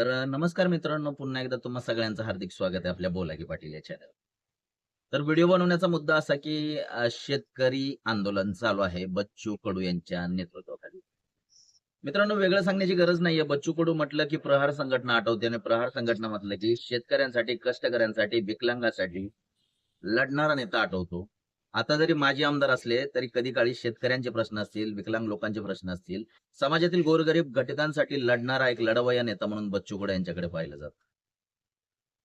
तर नमस्कार मित्रांनो पुन्हा एकदा तुम्हा सगळ्यांचं हार्दिक स्वागत आहे आपल्या बोला की पाटील या चॅनल तर व्हिडिओ बनवण्याचा मुद्दा असा की शेतकरी आंदोलन चालू आहे बच्चू कडू यांच्या नेतृत्वाखाली. मित्रांनो वेगळं सांगण्याची गरज नाहीये. बच्चू कडू म्हटलं की प्रहार संघटना आठवते आणि प्रहार संघटना म्हटलं की शेतकऱ्यांसाठी कष्टकऱ्यांसाठी विकलांगासाठी लढणारा नेता आठवतो. आता जरी माजी आमदार असले तरी कधी काळी शेतकऱ्यांचे प्रश्न असतील विकलांग लोकांचे प्रश्न असतील समाजातील गोरगरीब घटकांसाठी लढणारा एक लढवया नेता म्हणून बच्चू कडू यांच्याकडे पाहिलं जात.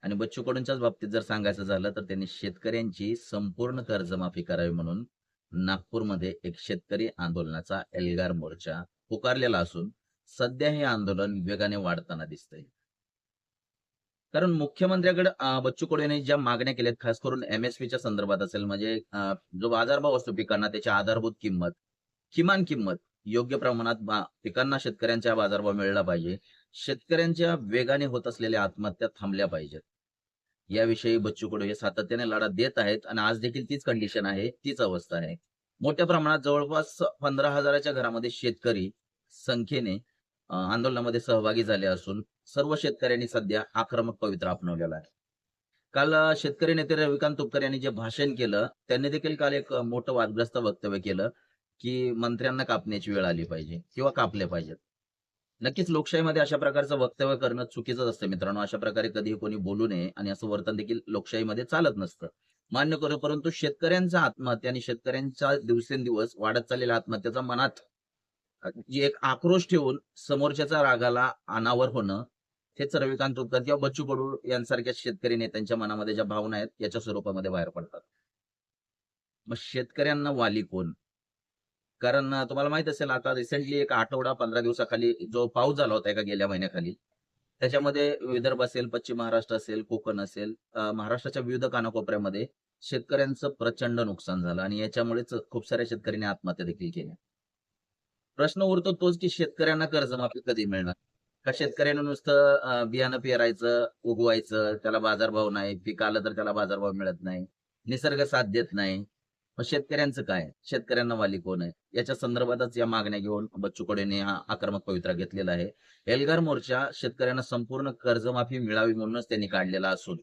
आणि बच्चू कडूंच्याच बाबतीत जर सांगायचं झालं तर त्यांनी शेतकऱ्यांची संपूर्ण कर्जमाफी करावी म्हणून नागपूरमध्ये एक शेतकरी आंदोलनाचा एल्गार मोर्चा पुकारलेला असून सध्या हे आंदोलन वेगाने वाढताना दिसतंय. कारण मुख्यमंत्र्याकडे बच्चू कडू यांनी ज्या मागण्या केल्यात खास करून एमएसपीच्या संदर्भात असेल म्हणजे जो बाजारभाव असतो पिकांना त्याची आधारभूत किंमत किमान किंमत योग्य प्रमाणात पिकांना शेतकऱ्यांचा बाजारभाव मिळला पाहिजे. शेतकऱ्यांच्या वेगाने होत असलेल्या आत्महत्या थांबल्या पाहिजेत. याविषयी बच्चू कडू हे सातत्याने लढा देत आहेत आणि आज देखील तीच कंडिशन आहे तीच अवस्था आहे. मोठ्या प्रमाणात जवळपास पंधरा हजाराच्या घरामध्ये शेतकरी संख्येने आंदोलनामध्ये सहभागी झाले असून सर्व शेतकऱ्यांनी सध्या आक्रमक पवित्र अपनवलेला आहे. काल शेतकरी नेते रविकांत तुपकर यांनी जे भाषण केलं त्यांनी देखील काल एक मोठं वादग्रस्त वक्तव्य केलं की मंत्र्यांना कापण्याची वेळ आली पाहिजे किंवा कापले पाहिजेत. नक्कीच लोकशाहीमध्ये अशा प्रकारचं वक्तव्य करणं चुकीचंच असतं मित्रांनो. अशा प्रकारे कधीही कोणी बोलू नये आणि असं वर्तन देखील लोकशाहीमध्ये चालत नसतं. मान्य करू परंतु शेतकऱ्यांचा आत्महत्या आणि शेतकऱ्यांचा दिवसेंदिवस वाढत चाललेल्या आत्महत्याचा मनात जी एक आक्रोश ठेवून समोरच्याचा रागाला अनावर होणं हेच रविकांत तुपकर किंवा बच्चू कडू यांसारख्या शेतकरी नेत्यांच्या मनामध्ये ज्या भावना आहेत याच्या स्वरूपामध्ये बाहेर पडतात. मग शेतकऱ्यांना वाली कोण? कारण तुम्हाला माहीत असेल आता रिसेंटली एक आठवडा पंधरा दिवसाखाली जो पाऊस झाला होता एका गेल्या महिन्याखाली त्याच्यामध्ये विदर्भ असेल पश्चिम महाराष्ट्र असेल कोकण असेल महाराष्ट्राच्या विविध कानाकोपऱ्यामध्ये शेतकऱ्यांचं प्रचंड नुकसान झालं आणि याच्यामुळेच खूप साऱ्या शेतकऱ्यांनी आत्महत्या देखील केल्या प्रश्न उरतो तोच की शेतकऱ्यांना कर्जमाफी कधी मिळणार? का शेतकऱ्यांना नुसतं बियाणं पेरायचं उगवायचं त्याला बाजारभाव नाही पीक आलं तर त्याला बाजारभाव मिळत नाही निसर्ग साथ देत नाही. मग शेतकऱ्यांचं काय? शेतकऱ्यांना वाली कोण आहे? याच्या संदर्भातच या मागण्या घेऊन बच्चू कडू हा आक्रमक पवित्रा घेतलेला आहे. एल्गार मोर्चा शेतकऱ्यांना संपूर्ण कर्जमाफी मिळावी म्हणूनच त्यांनी काढलेला असून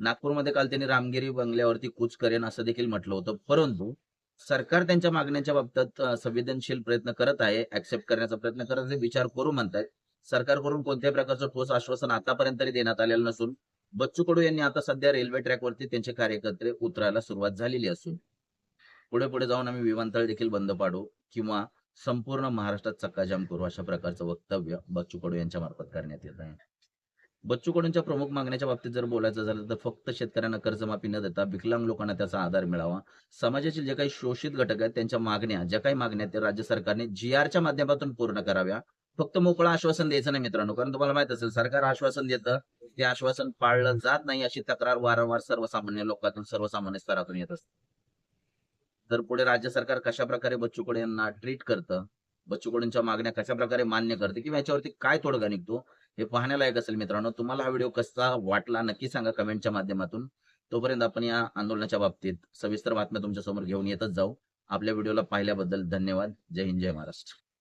नागपूरमध्ये काल त्यांनी रामगिरी बंगल्यावरती कूच करेन असं देखील म्हटलं होतं. परंतु सरकार त्यांच्या मागण्यांच्या बाबतीत संवेदनशील प्रयत्न करत आहे ऍक्सेप्ट करण्याचा प्रयत्न करत आहे विचार करू म्हणतायत. सरकारकडून कोणत्याही प्रकारचं ठोस आश्वासन आतापर्यंत तरी देण्यात आलेलं नसून बच्चू कडू यांनी आता सध्या रेल्वे ट्रॅकवरती त्यांचे कार्यकर्ते उतरायला सुरुवात झालेली असून पुढे पुढे जाऊन आम्ही विमानतळ देखील बंद पाडू किंवा संपूर्ण महाराष्ट्रात चक्काजाम करू अशा प्रकारचं वक्तव्य बच्चू कडू यांच्या मार्फत करण्यात येत आहे. बच्चू कडूंच्या प्रमुख मागण्याच्या बाबतीत जर बोलायचं झालं तर फक्त शेतकऱ्यांना कर्जमाफी न देता विकलांग लोकांना त्याचा आधार मिळावा. समाजातील जे काही शोषित घटक आहेत त्यांच्या मागण्या ज्या काही मागण्या आहेत त्या राज्य सरकारने जी आरच्या माध्यमातून पूर्ण कराव्या. फक्त मोकळं आश्वासन द्यायचं नाही मित्रांनो कारण तुम्हाला माहीत असेल सरकार आश्वासन देतं. ते आश्वासन पाळलं जात नाही अशी तक्रार वारंवार सर्वसामान्य लोकांतून सर्वसामान्य स्तरातून येत असते. तर पुढे राज्य सरकार कशा प्रकारे बच्चू कडू यांना ट्रीट करतं बच्चू कडूंच्या मागण्या कशा प्रकारे मान्य करते किंवा याच्यावरती काय तोडगा निघतो हे पाहण्यालायक असेल मित्रांनो. तुम्हाला हा व्हिडिओ कसा वाटला नक्की सांगा कमेंटच्या माध्यमातून. तोपर्यंत आपण या आंदोलनाच्या बाबतीत सविस्तर बातम्या तुमच्यासमोर घेऊन येतच जाऊ. आपल्या व्हिडिओला पाहिल्याबद्दल धन्यवाद. जय हिंद जय महाराष्ट्र.